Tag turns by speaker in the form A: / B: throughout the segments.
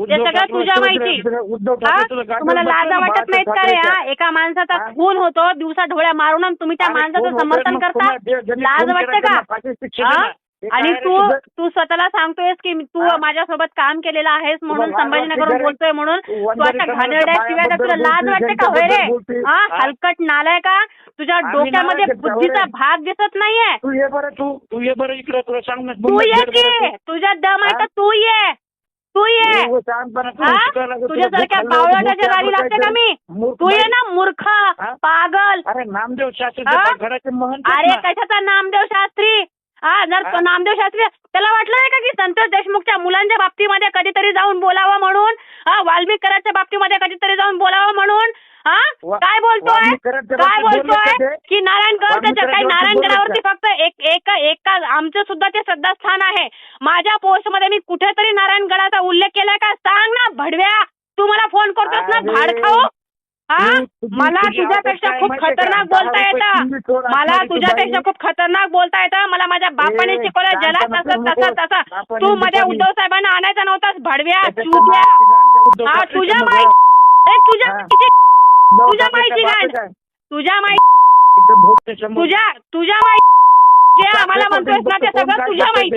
A: हे सगळं तुझ्या माहिती. हा? तुम्हाला लाजा वाटत नाहीत का रे. हा? एका माणसाचा? खून होतो दिवसा ढोळ्या मारून आणि तुम्ही त्या माणसाचं समर्थन करता लाज वाटते का? हा? आणि तू? तू स्वतःला सांगतोयस की तू? माझ्यासोबत काम केलेलं आहेस म्हणून
B: तुला लाज
A: संभाजीनगरून
B: वाटते का रे?
A: बोलतोय म्हणून
B: तू
A: तू
B: वंजारी
A: अशा
B: समाजाच्या
A: घाणेरड्या शिव्या. तुला लाज वाटते का होय रे. हा? हलकट नालाय का तुझ्या
B: आम्ही
A: डोक्यामध्ये
B: नालायक
A: बुद्धीचा? भाग दिसत नाहीये
B: तू ये बरं तू तू ये बरं इकडे तुला सांग ना
A: तू ये की. तुझ्या दम आहे? तर तू ये तू ये हा? तुझ्यासारख्या बावळटाच्या गाडी लागते का मी तू ये. ना मूर्ख? पागल
B: अरे नामदेव
A: हा?
B: शास्त्री घराचे महंत आहेत
A: अरे
B: ना.
A: कशाचा नामदेव शास्त्री हा जर तो
B: हा?
A: नामदेव शास्त्री त्याला वाटलं नाही का की संतोष देशमुखच्या मुलांच्या बाबतीमध्ये कधीतरी जाऊन बोलावं म्हणून हा वाल्मिकराच्या बाबतीमध्ये कधीतरी जाऊन बोलावं म्हणून काय बोलतोय? काय
B: का
A: बोलतोय? की नारायणगड काही
B: वाल्मिकराच्या बाबतीत
A: नारायणगडावरती फक्त एक एक एका आमचं सुद्धा ते श्रद्धास्थान आहे. माझ्या पोस्टमध्ये मी कुठेतरी नारायणगडाचा उल्लेख केलाय का? सांग ना भडव्या. तू मला फोन करतोस ना
B: अरे,
A: भाडखाऊ? हा? मला
B: तुझी
A: तुझ्यापेक्षा खूप खतरनाक? बोलता येतं. मला तुझ्यापेक्षा. खूप खतरनाक बोलता येतं. मला माझ्या बापाने शिकवलं
B: शांतपणा
A: तसं तसं. तसं तू मध्ये. उद्धव साहेबांना आणायचा नव्हतास भडव्या
B: त्याच्या
A: हा
B: ठाकरेच्या
A: तुझ्या. माहिती तुझ्या तुझ्या माहिती. तुझ्या माहिती. तुझ्या तुझ्या माहिती जे आम्हाला म्हणतोयस ना ते सगळं तुझ्या माहिती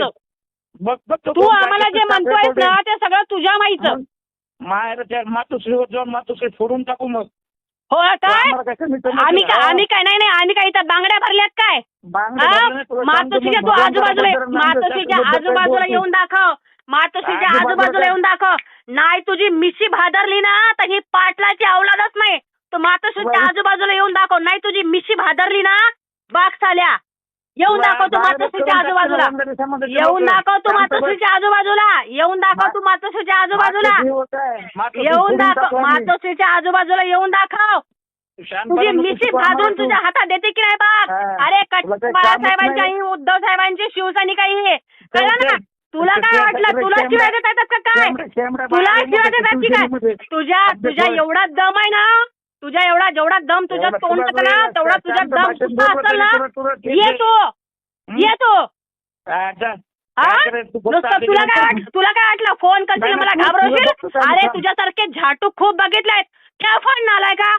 B: तो
A: आम्हाला जे म्हणतोयस. ना ते सगळं तुझ्या माहिती
B: माहेरच्या मातोश्रीवर जाऊन मातोश्री फोडून टाकू मग
A: हो काय आम्ही? काय आम्ही काय नाही नाही आम्ही काय इथं बांगड्या भरल्यात काय हा? मातोश्रीच्या तू आजूबाजूला मातोश्रीच्या आजूबाजूला? येऊन दाखव मातोश्रीच्या
B: आजूबाजूला?
A: येऊन दाखव नाही तुझी मिशी भादरली ना तर ही पाटलाची अवलादच नाही तू मातोश्रीच्या
B: बरं.
A: आजूबाजूला येऊन दाखव नाही तुझी मिशी भादरली ना बाग साल्या येऊन दाखव तू मातोश्रीच्या आजूबाजूला येऊन. दाखव तू. मातोश्रीच्या आजूबाजूला येऊन दाखव तू मातोश्रीच्या आजूबाजूला
B: आहे.
A: येऊन दाखव. मातोश्रीच्या आजूबाजूला येऊन दाखव तुझी मिशी भाजून. तुझ्या हातात देते की नाही
B: हा.
A: अरे बाळासाहेबांची उद्धव साहेबांची शिवसैनिक आई कळलं ना तुला काय वाटलं तुला शिवाय
B: चल,
A: देता येतात का काय तुला शिवाय देतात की. काय तुझ्या तुझ्या. एवढा दम आहे ना तुझ्या एवढा जेवढा दम तुझ्या तोंडात ना तेवढा
B: शांत
A: तुझा दम
B: बोललं
A: असेल ना
B: तुला- तुला ठीक
A: ये
B: आहे.
A: तू
B: हं?
A: ये तू
B: अच्छा.
A: हा?
B: काय करायचं? तू फक्त
A: नुसतं तुला काय तुला काय वाटलं फोन करशील मला घाबरवशील अरे. तुझ्यासारखे झाटू खूप बघितलेत क्या फोन आलाय का